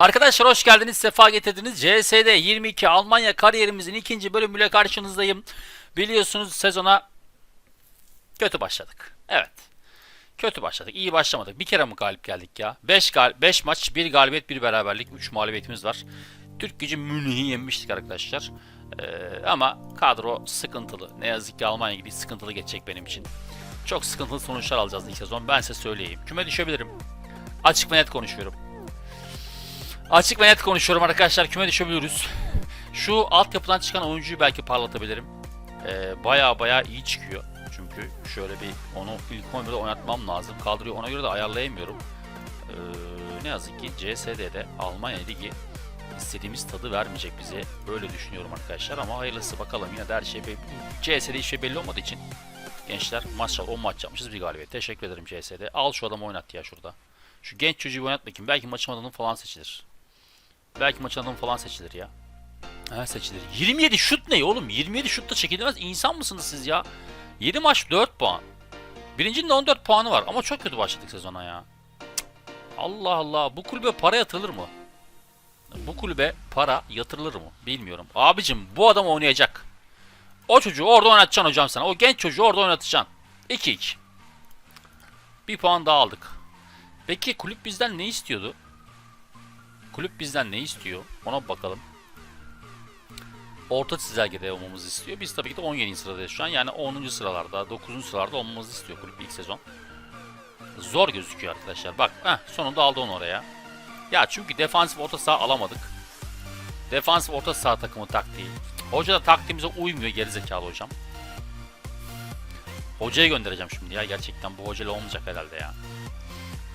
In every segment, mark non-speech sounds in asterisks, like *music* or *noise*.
Arkadaşlar hoş geldiniz, sefa getirdiniz. CSD 22 Almanya kariyerimizin ikinci bölümüyle karşınızdayım. Biliyorsunuz sezona kötü başladık. Evet. Kötü başladık. İyi başlamadık. Bir kere mi galip geldik ya? 5 gal 5 maç, 1 galibiyet, 1 beraberlik, 3 mağlubiyetimiz var. Türk gücü Münih'i yenmiştik arkadaşlar. Ee, ama kadro sıkıntılı. Ne yazık ki Almanya gibi sıkıntılı geçecek benim için. Çok sıkıntılı sonuçlar alacağız ilk sezon. Ben size söyleyeyim. Küme düşebilirim. Açık ve net konuşuyorum. Açık ve net konuşuyorum arkadaşlar. Küme düşebiliyoruz. Şu altyapıdan çıkan oyuncuyu belki parlatabilirim. Ee, baya baya iyi çıkıyor. Çünkü şöyle bir onu ilk 11'de oynatmam lazım. Kadroyu ona göre de ayarlayamıyorum. Ee, ne yazık ki CSD'de Almanya Ligi istediğimiz tadı vermeyecek bize. Böyle düşünüyorum arkadaşlar ama hayırlısı bakalım. Yine de her şey. CS'de hiçbir şey belli olmadığı için gençler maşallah 10 maç yapmışız bir galibiyet. Teşekkür ederim CS'de. Al şu adamı oynat ya şurada. Şu genç çocuğu oynat bakayım. Belki maçın adamı falan seçilir. Belki maçın adamı falan seçilir ya. Ha seçilir. 27 şut ne oğlum? 27 şutta çekilmez insan mısınız siz ya? 7 maç 4 puan. Birincinin de 14 puanı var ama çok kötü başladık sezona ya. Cık. Allah Allah bu kulübe para yatırılır mı? Bu kulübe para yatırılır mı? Bilmiyorum. Abicim bu adam oynayacak. O çocuğu orada oynatacaksın hocam sana. O genç çocuğu orada oynatacaksın. 2-2. Bir puan daha aldık. Peki kulüp bizden ne istiyordu? Kulüp bizden ne istiyor? Ona bakalım. Orta çizelgede olmamızı istiyor. Biz tabii ki de 17. sıradayız şu an. Yani 10. sıralarda, 9. sıralarda olmamızı istiyor kulüp ilk sezon. Zor gözüküyor arkadaşlar. Bak heh, sonunda aldı onu oraya. Ya çünkü defansif orta saha alamadık. Defansif orta saha takımı taktiği. Hoca da taktiğimize uymuyor gerizekalı hocam. Hocaya göndereceğim şimdi ya. Gerçekten bu hocayla olmayacak herhalde ya.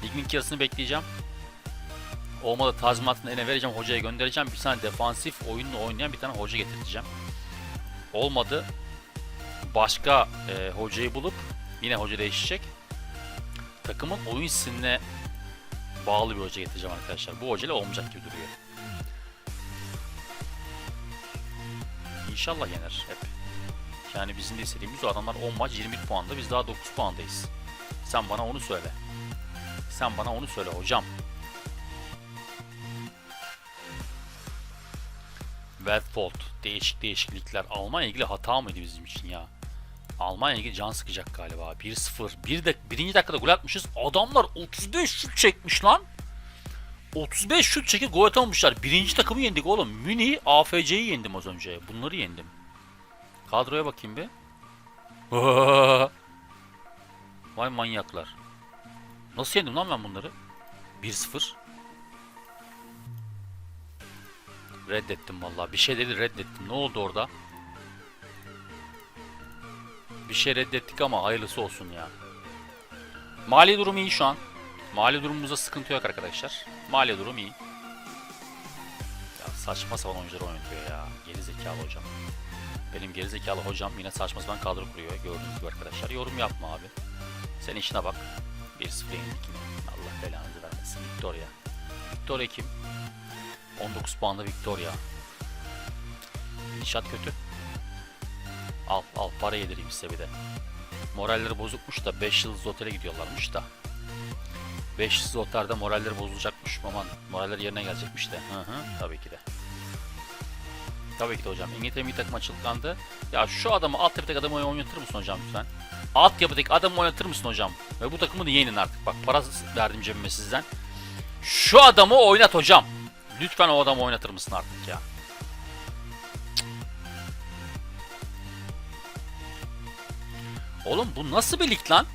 Ligin ilk yarısını bekleyeceğim. Olmadı tazminatını eline vereceğim hocaya göndereceğim. Bir tane defansif oyunla oynayan bir tane hoca getireceğim. Olmadı. Başka e, hocayı bulup yine hoca değişecek. Takımın oyun stiline bağlı bir hoca getireceğim arkadaşlar. Bu hocayla olmayacak gibi duruyor. İnşallah yener hep. Yani bizim de istediğimiz o adamlar 10 maç 21 puanda biz daha 9 puandayız. Sen bana onu söyle. Sen bana onu söyle hocam. Watford değişik değişiklikler. Almanya ilgili hata mıydı bizim için ya? Almanya ilgili can sıkacak galiba. 1-0. Bir de, birinci dakikada gol atmışız. Adamlar 35 şut çekmiş lan. 35 şut çekip gol atamamışlar. Birinci takımı yendik oğlum. Münih AFC'yi yendim az önce. Bunları yendim. Kadroya bakayım bir. *laughs* Vay manyaklar. Nasıl yendim lan ben bunları? 1-0. Reddettim vallahi. Bir şey dedi reddettim. Ne oldu orada? Bir şey reddettik ama hayırlısı olsun ya. Mali durum iyi şu an. Mali durumumuzda sıkıntı yok arkadaşlar. Mali durum iyi. Ya saçma sapan oyuncuları oynatıyor ya. Geri zekalı hocam. Benim geri zekalı hocam yine saçma sapan kadro kuruyor. Gördüğünüz gibi arkadaşlar. Yorum yapma abi. Sen işine bak. 1-0 yenildik. Allah belanızı vermesin. Victoria. Victoria kim? 19 puanlı Victoria. İnşaat kötü. Al al para yedireyim size bir de. Moralleri bozukmuş da 5 yıldız otele gidiyorlarmış da. 5 yıldız otelde moralleri bozulacakmış. Aman moraller yerine gelecekmiş de. Hı hı tabii ki de. Tabii ki de hocam. İngiltere milli takım açılkandı. Ya şu adamı alt tepedeki adamı oynatır mısın hocam lütfen? Alt yapıdaki adamı oynatır mısın hocam? Ve bu takımı da yenin artık. Bak para verdim cebime sizden. Şu adamı oynat hocam. Lütfen o adamı oynatır mısın artık ya? Oğlum bu nasıl bir lig lan?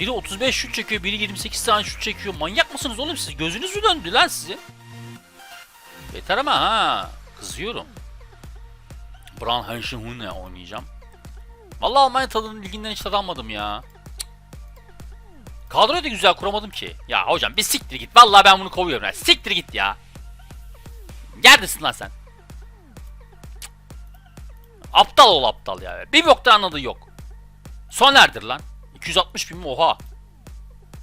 Biri 35 şut çekiyor, biri 28 tane şut çekiyor. Manyak mısınız oğlum siz? Gözünüz mü döndü lan sizin? Yeter ama ha. Kızıyorum. Brown Henshun'la oynayacağım. Vallahi Almanya tadının liginden hiç tad almadım ya. Kadroyu da güzel kuramadım ki. Ya hocam bir siktir git. Vallahi ben bunu kovuyorum ya. Siktir git ya. Neredesin lan sen? Aptal ol aptal ya. Bir bokta anladığı yok. Soner'dir lan. 260 bin mi? Oha.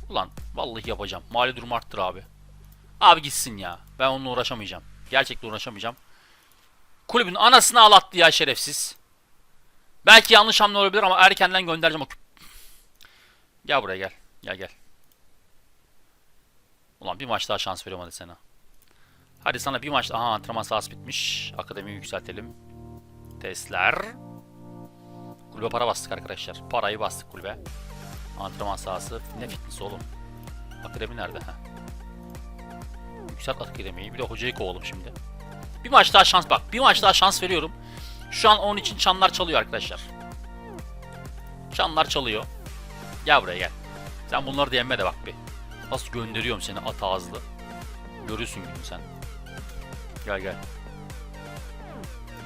Ulan vallahi yapacağım. Mali durum arttır abi. Abi gitsin ya. Ben onunla uğraşamayacağım. Gerçekten uğraşamayacağım. Kulübün anasını ağlattı ya şerefsiz. Belki yanlış hamle olabilir ama erkenden göndereceğim o Gel buraya gel. Gel gel. Ulan bir maç daha şans veriyorum hadi sana. Hadi sana bir maç... Aha antrenman sahası bitmiş. Akademiyi yükseltelim. Testler. Kulübe para bastık arkadaşlar. Parayı bastık kulübe. Antrenman sahası. Ne fitness oğlum? Akademi nerede? Ha. Yükselt akademiyi. Bir de hocayı kovalım şimdi. Bir maç daha şans bak. Bir maç daha şans veriyorum. Şu an onun için çanlar çalıyor arkadaşlar. Çanlar çalıyor. Gel buraya gel. Sen bunları da yemme de bak bir. Nasıl gönderiyorum seni at ağızlı. Görürsün günü sen. Gel gel.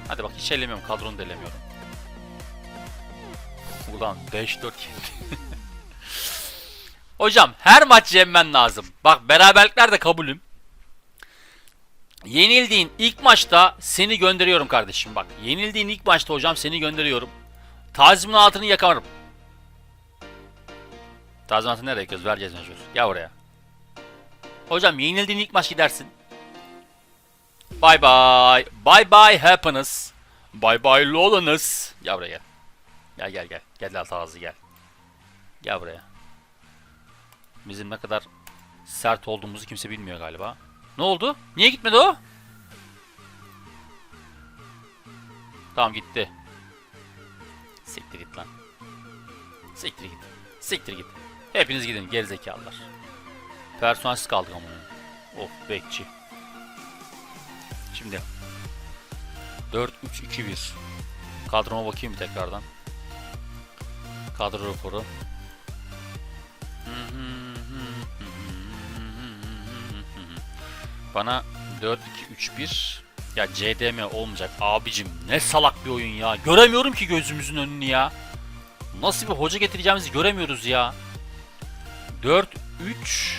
Hadi bak hiç ellemiyorum. Kadronu da. Ulan 5-4 *laughs* Hocam her maç yenmen lazım. Bak beraberlikler de kabulüm. Yenildiğin ilk maçta seni gönderiyorum kardeşim bak. Yenildiğin ilk maçta hocam seni gönderiyorum. Tazminatını yakarım. Tazminatını nereye yakıyoruz? Vereceğiz mecbur. Gel oraya. Hocam yenildiğin ilk maç gidersin. Bye bye. Bye bye happiness. Bye bye loneliness. Gel buraya gel. Gel gel gel. Gel alt ağzı gel. Gel buraya. Bizim ne kadar sert olduğumuzu kimse bilmiyor galiba. Ne oldu? Niye gitmedi o? Tamam gitti. Siktir git lan. Siktir git. Siktir git. Hepiniz gidin gerizekalılar. Personelsiz kaldık ama. Of bekçi. Şimdi 4 3 2 1. Kadroma bakayım tekrardan. Kadro raporu. Bana 4 2 3 1 ya CDM olmayacak abicim ne salak bir oyun ya. Göremiyorum ki gözümüzün önünü ya. Nasıl bir hoca getireceğimizi göremiyoruz ya. 4 3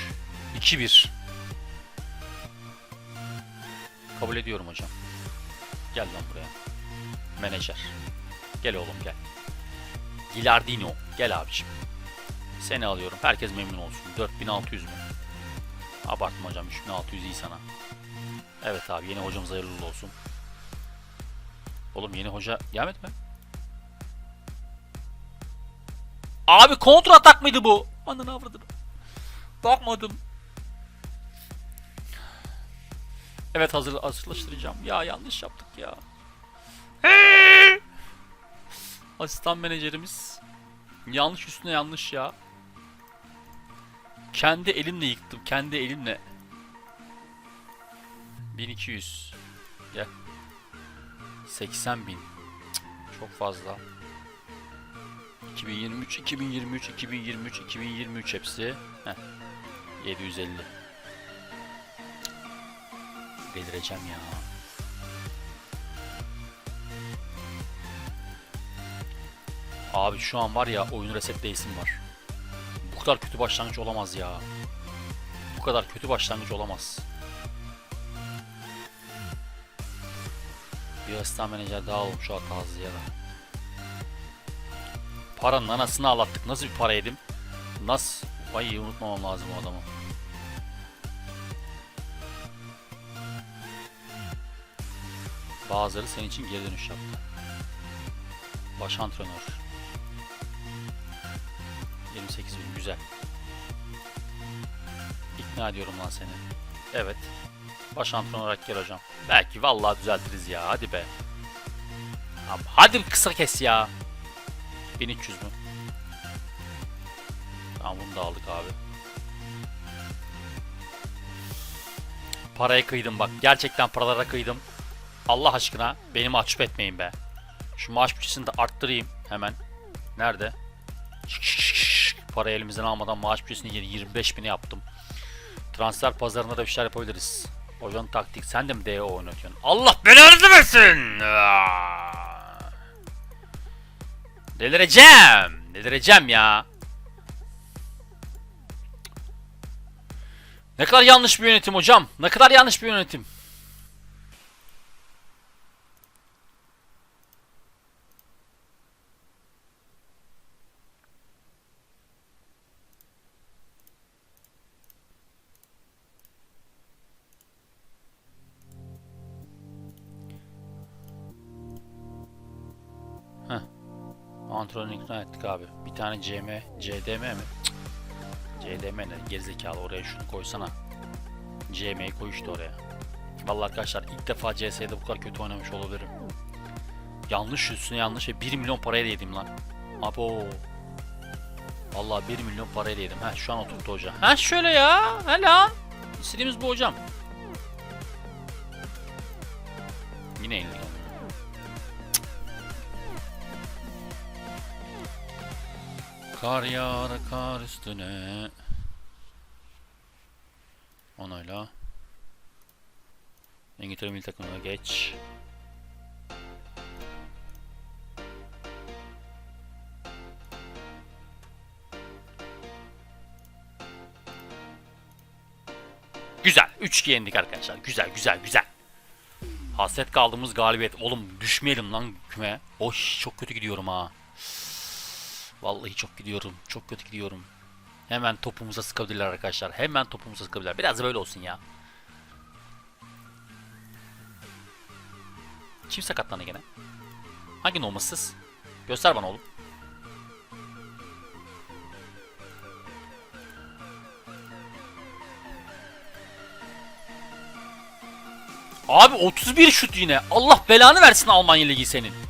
2 1 Kabul ediyorum hocam. Gel lan buraya. Menajer. Gel oğlum gel. Gilardino. Gel abiciğim. Seni alıyorum. Herkes memnun olsun. 4600 mü? Abartma hocam. 3600 iyi sana. Evet abi yeni hocamız hayırlı olsun. Oğlum yeni hoca gelmedi mi? Abi kontra atak mıydı bu? Ananı avradım. Bakmadım. Evet hazır hazırlaştıracağım. Ya yanlış yaptık ya. *laughs* Asistan menajerimiz yanlış üstüne yanlış ya. Kendi elimle yıktım. Kendi elimle. 1200. Gel. 80 bin. Cık, Çok fazla. 2023, 2023, 2023, 2023 hepsi. Heh. 750. Delireceğim ya. Abi şu an var ya oyun resetleyesim var. Bu kadar kötü başlangıç olamaz ya. Bu kadar kötü başlangıç olamaz. Bir asistan menajer daha olmuş şu hatası ya da. Paranın anasını ağlattık. Nasıl bir para yedim? Nasıl? Vay unutmamam lazım o adamı. Bazıları senin için geri dönüş yaptı. Baş antrenör. 28 bin güzel. İkna ediyorum lan seni. Evet. Baş antrenör olarak gel hocam. Belki vallahi düzeltiriz ya. Hadi be. Abi, hadi kısa kes ya. 1300 mü? Tamam bunu da aldık abi. Paraya kıydım bak. Gerçekten paralara kıydım. Allah aşkına beni mahcup etmeyin be. Şu maaş bütçesini de arttırayım hemen. Nerede? Para elimizden almadan maaş bütçesini yeni 25 bine yaptım. Transfer pazarında da bir şeyler yapabiliriz. Hocanın taktik. Sen de mi DO oynatıyorsun? Allah belanızı versin! Delireceğim. Delireceğim ya. Ne kadar yanlış bir yönetim hocam. Ne kadar yanlış bir yönetim. Antrenörü ikna ettik abi. Bir tane CM, CDM mi? Cık. CDM ne? Gerizekalı oraya şunu koysana. CM'yi koy işte oraya. Vallahi arkadaşlar ilk defa CS'de bu kadar kötü oynamış olabilirim. Yanlış üstüne yanlış ve 1 milyon paraya yedim lan. Abo. Vallahi 1 milyon paraya yedim. Ha şu an oturttu hoca. Ha şöyle ya. Ha lan. İstediğimiz bu hocam. Yine yenildik. Kar yağar kar üstüne. Onayla. İngiltere milli takımına geç. Güzel. 3-2 yendik arkadaşlar. Güzel güzel güzel. Hasret kaldığımız galibiyet. Oğlum düşmeyelim lan küme. Oş çok kötü gidiyorum ha. Vallahi çok gidiyorum. Çok kötü gidiyorum. Hemen topumuza sıkabilirler arkadaşlar. Hemen topumuza sıkabilirler. Biraz böyle olsun ya. Kim sakatlandı gene? Hangi olmasız? Göster bana oğlum. Abi 31 şut yine. Allah belanı versin Almanya Ligi senin.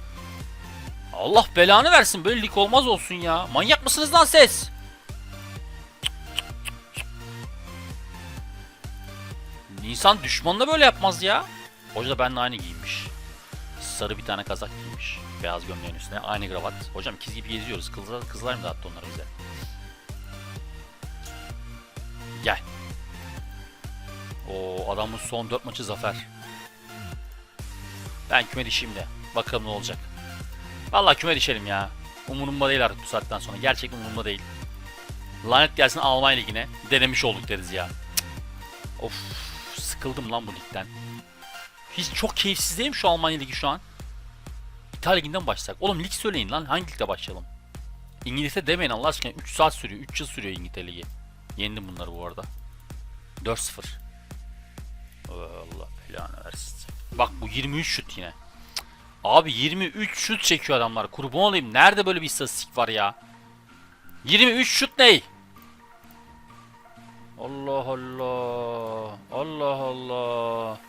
Allah belanı versin. Böyle lig olmaz olsun ya. Manyak mısınız lan ses? İnsan düşmanına böyle yapmaz ya. Hoca da benimle aynı giyinmiş. Sarı bir tane kazak giymiş. Beyaz gömleğin üstüne aynı kravat. Hocam ikiz gibi geziyoruz. Kızlar, kızlar mı dağıttı onları bize? Gel. O adamın son 4 maçı zafer. Ben küme dişeyim de. Bakalım ne olacak. Vallahi küme dişelim ya. Umurumda değil artık bu saatten sonra. Gerçekten umurumda değil. Lanet gelsin Almanya Ligi'ne. Denemiş olduk deriz ya. Of sıkıldım lan bu ligden. Hiç çok keyifsiz değil mi şu Almanya Ligi şu an? İtalya Ligi'nden başlasak? Oğlum lig söyleyin lan. Hangi ligde başlayalım? İngilizce demeyin Allah aşkına. 3 saat sürüyor. 3 yıl sürüyor İngiltere Ligi. Yendim bunları bu arada. 4-0. Allah belanı versin. Bak bu 23 şut yine. Abi 23 şut çekiyor adamlar. Kurban olayım. Nerede böyle bir istatistik var ya? 23 şut ney? Allah Allah. Allah Allah.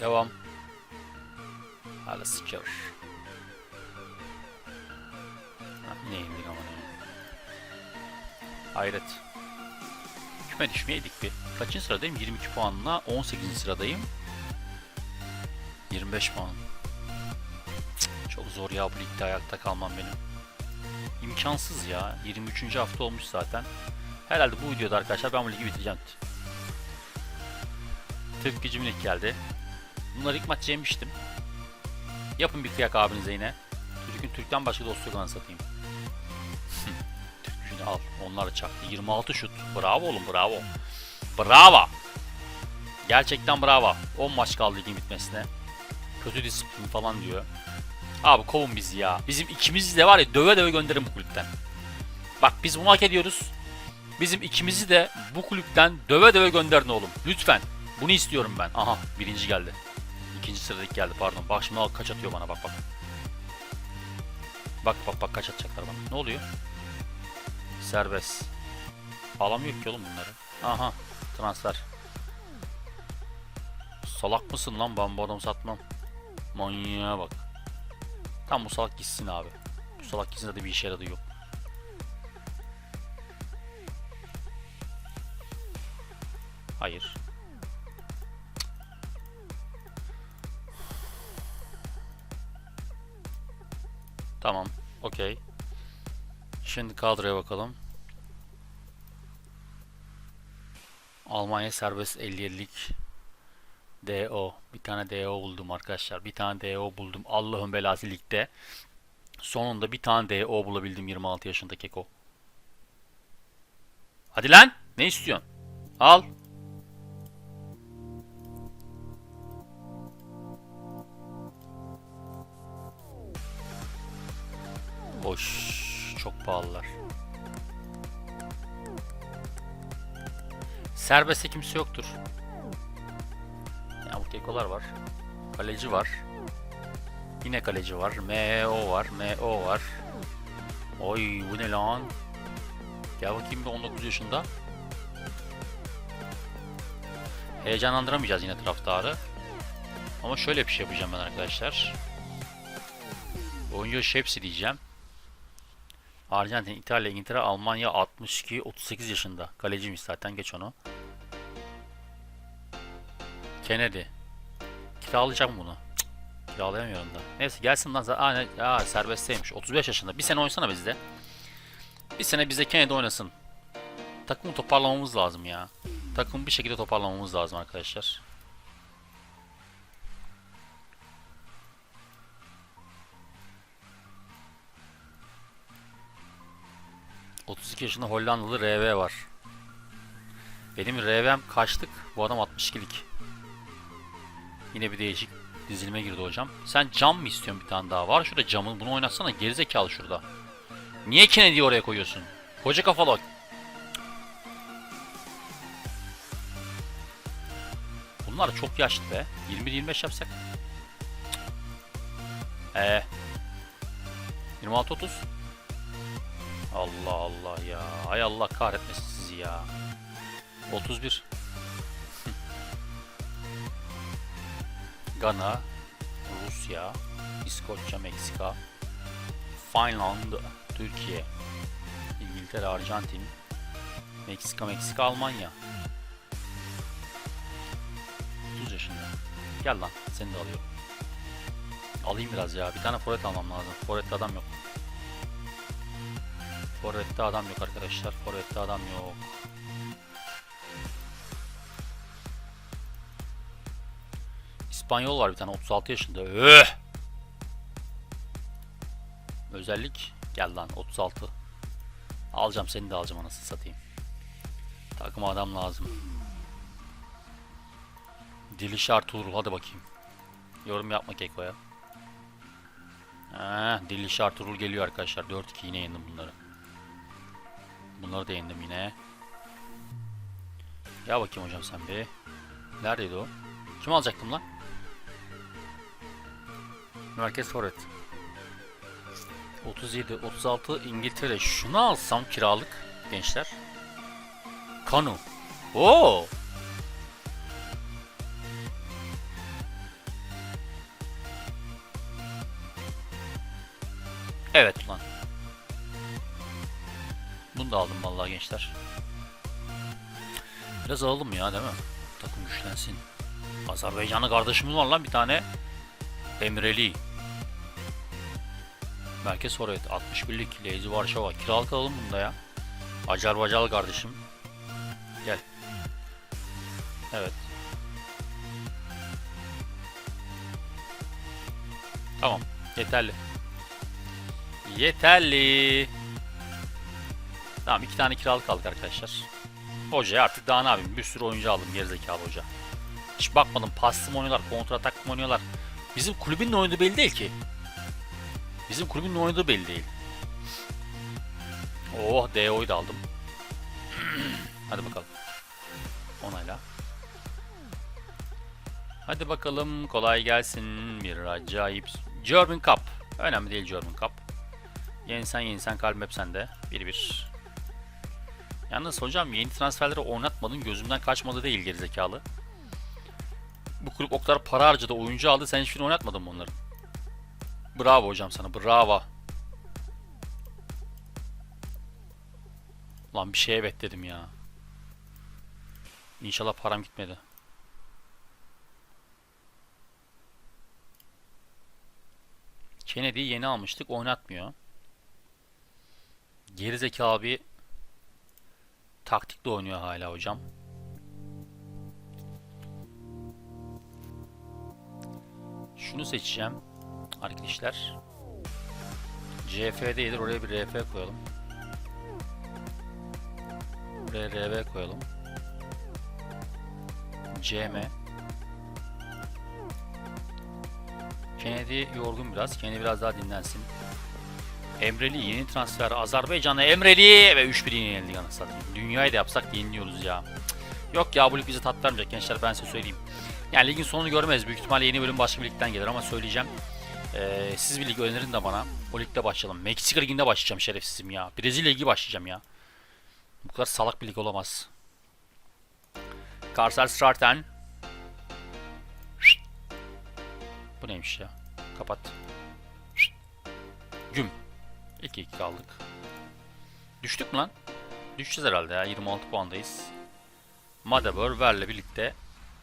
Devam. Hala. Ha, yine indik ama ne. Hayret. Küme düşmeyeydik bir. Kaçıncı sıradayım? 22 puanla 18. sıradayım. 25 puan. Çok zor ya bu ligde ayakta kalmam benim. İmkansız ya. 23. hafta olmuş zaten. Herhalde bu videoda arkadaşlar ben bu ligi bitireceğim. Türk gücüm geldi. Bunları ilk maç yemiştim. Yapın bir kıyak abinize yine. Türk'ün Türk'ten başka dostu yok satayım. *laughs* Türk al. Onlar çaktı. 26 şut. Bravo oğlum bravo. Bravo. Gerçekten bravo. 10 maç kaldı ligin bitmesine. Kötü disiplin falan diyor. Abi kovun bizi ya. Bizim ikimizi de var ya döve döve gönderin bu kulüpten. Bak biz bunu hak ediyoruz. Bizim ikimizi de bu kulüpten döve döve gönderin oğlum. Lütfen. Bunu istiyorum ben. Aha birinci geldi. İkinci sıradaki geldi pardon. Bak şimdi kaç atıyor bana bak bak. Bak bak bak kaç atacaklar bana. Ne oluyor? Serbest. Alamıyor ki oğlum bunları. Aha transfer. Salak mısın lan ben bu adamı satmam. Manyağa bak. Tam bu salak gitsin abi. Bu salak gitsin de bir işe yaradığı yok. Hayır. Tamam. Okey. Şimdi kadroya bakalım. Almanya serbest 57'lik DO. Bir tane DO buldum arkadaşlar. Bir tane DO buldum. Allah'ın belası ligde. Sonunda bir tane DO bulabildim 26 yaşında Keko. Hadi lan. Ne istiyorsun? Al. Boş. Çok pahalılar. Serbestte kimse yoktur. Ya bu kekolar var. Kaleci var. Yine kaleci var. MO var. MO var. Oy bu ne lan? Gel bakayım bir 19 yaşında. Heyecanlandıramayacağız yine taraftarı. Ama şöyle bir şey yapacağım ben arkadaşlar. Oyuncu hepsi diyeceğim. Arjantin, İtalya, İngiltere, Almanya 62, 38 yaşında. Kaleciymiş zaten geç onu. Kennedy. Kiralayacağım bunu. Cık, kiralayamıyorum da. Neyse gelsin lan. Aa, ne- aa, serbestteymiş. 35 yaşında. Bir sene oynasana bizde. Bir sene bize Kennedy oynasın. Takımı toparlamamız lazım ya. Takımı bir şekilde toparlamamız lazım arkadaşlar. ...32 yaşında Hollandalı RV var. Benim RV'm kaçtık. Bu adam 62'lik. Yine bir değişik dizilime girdi hocam. Sen cam mı istiyorsun bir tane daha? Var şurada camın. Bunu oynatsana. Gerizekalı şurada. Niye Kennedy'yi oraya koyuyorsun? Koca kafalı. Bunlar çok yaşlı be. 21-25 yapsak. Ee. 26-30. Allah Allah ya. Ay Allah kahretmesin sizi ya. 31. Gana, Rusya, İskoçya, Meksika, Finland, Türkiye, İngiltere, Arjantin, Meksika, Meksika, Almanya. 30 yaşında. Gel lan seni de alıyorum. Alayım biraz ya. Bir tane forvet almam lazım. Forvet'te adam yok. Forvet'te adam yok arkadaşlar. Forvet'te adam yok. İspanyol var bir tane 36 yaşında. Öh! Özellik gel lan 36. Alacağım seni de alacağım anasını satayım. Takıma adam lazım. Dilişar Tuğrul hadi bakayım. Yorum yapma Keko'ya. Ha, Dilişar Tuğrul geliyor arkadaşlar. 4-2 yine yendim bunları. Bunları da yendim yine. Ya bakayım hocam sen bir. Neredeydi o? Kim alacaktım lan? Merkez forvet. 37, 36 İngiltere. Şunu alsam kiralık gençler. Kanu. Oo! Evet lan. Bunu da aldım vallahi gençler. Biraz alalım ya değil mi? Takım güçlensin. Azerbaycanlı kardeşimiz var lan bir tane. Emreli. Merkez forvet 61'lik Lazy Varşova. Kiralık alalım bunu da ya. Azerbaycanlı kardeşim. Gel. Evet. Tamam. Yeterli. Yeterli. Tamam iki tane kiralık aldık arkadaşlar. Hocaya artık daha ne yapayım? Bir sürü oyuncu aldım gerizekalı hoca. Hiç bakmadım paslı mı oynuyorlar, kontra atak mı oynuyorlar. Bizim kulübün ne oynadığı belli değil ki. Bizim kulübün ne oynadığı belli değil. Oh DO'yu da aldım. *clears throat* Hadi bakalım. Onayla. Hadi bakalım kolay gelsin. Bir acayip. German Cup. Önemli değil German Cup. Yensen yensen kalbim hep sende. 1-1. Yalnız hocam yeni transferleri oynatmadın gözümden kaçmadı değil gerizekalı. Bu kulüp o kadar para harcadı oyuncu aldı sen hiçbirini oynatmadın mı onların? Bravo hocam sana bravo. Lan bir şeye evet dedim ya. İnşallah param gitmedi. Kennedy'yi yeni almıştık oynatmıyor. Gerizekalı bir taktikle oynuyor hala hocam. Şunu seçeceğim. Arkadaşlar. CF değildir. Oraya bir RF koyalım. Buraya RV koyalım. CM. Kennedy yorgun biraz. Kennedy biraz daha dinlensin. Emreli yeni transfer. Azerbaycan'a Emreli ve 3-1 yenildik anasını. Dünyayı da yapsak yeniliyoruz ya. Yok ya bu lig bize tat vermeyecek gençler ben size söyleyeyim. Yani ligin sonunu görmeyiz. Büyük ihtimalle yeni bölüm başka bir ligden gelir ama söyleyeceğim. Ee, siz bir lig önerin de bana. O ligde başlayalım. Meksika liginde başlayacağım şerefsizim ya. Brezilya ligi başlayacağım ya. Bu kadar salak bir lig olamaz. Karsel Straten. Bu neymiş ya? Kapat. Güm. 2-2 kaldık. Düştük mü lan? Düşeceğiz herhalde ya. 26 puandayız. Madaber, Ver'le birlikte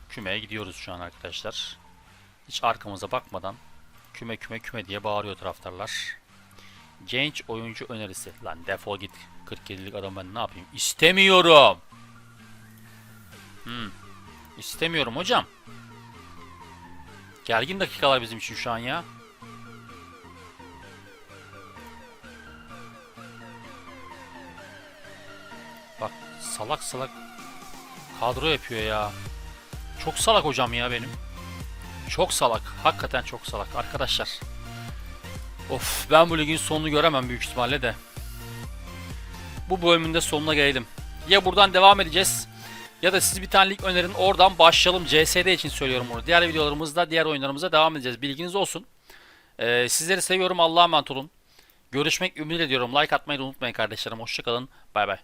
kümeye gidiyoruz şu an arkadaşlar. Hiç arkamıza bakmadan küme küme küme diye bağırıyor taraftarlar. Genç oyuncu önerisi. Lan defol git. 47'lik adam ben ne yapayım? İstemiyorum. Hmm. İstemiyorum hocam. Gergin dakikalar bizim için şu an ya. Bak salak salak kadro yapıyor ya. Çok salak hocam ya benim. Çok salak. Hakikaten çok salak arkadaşlar. Of ben bu ligin sonunu göremem büyük ihtimalle de. Bu bölümün de sonuna gelelim. Ya buradan devam edeceğiz ya da siz bir tane lig önerin oradan başlayalım. CSD için söylüyorum bunu. Diğer videolarımızda diğer oyunlarımıza devam edeceğiz. Bilginiz olsun. Ee, sizleri seviyorum. Allah'a emanet olun. Görüşmek ümit ediyorum. Like atmayı unutmayın kardeşlerim. Hoşçakalın. Bay bay.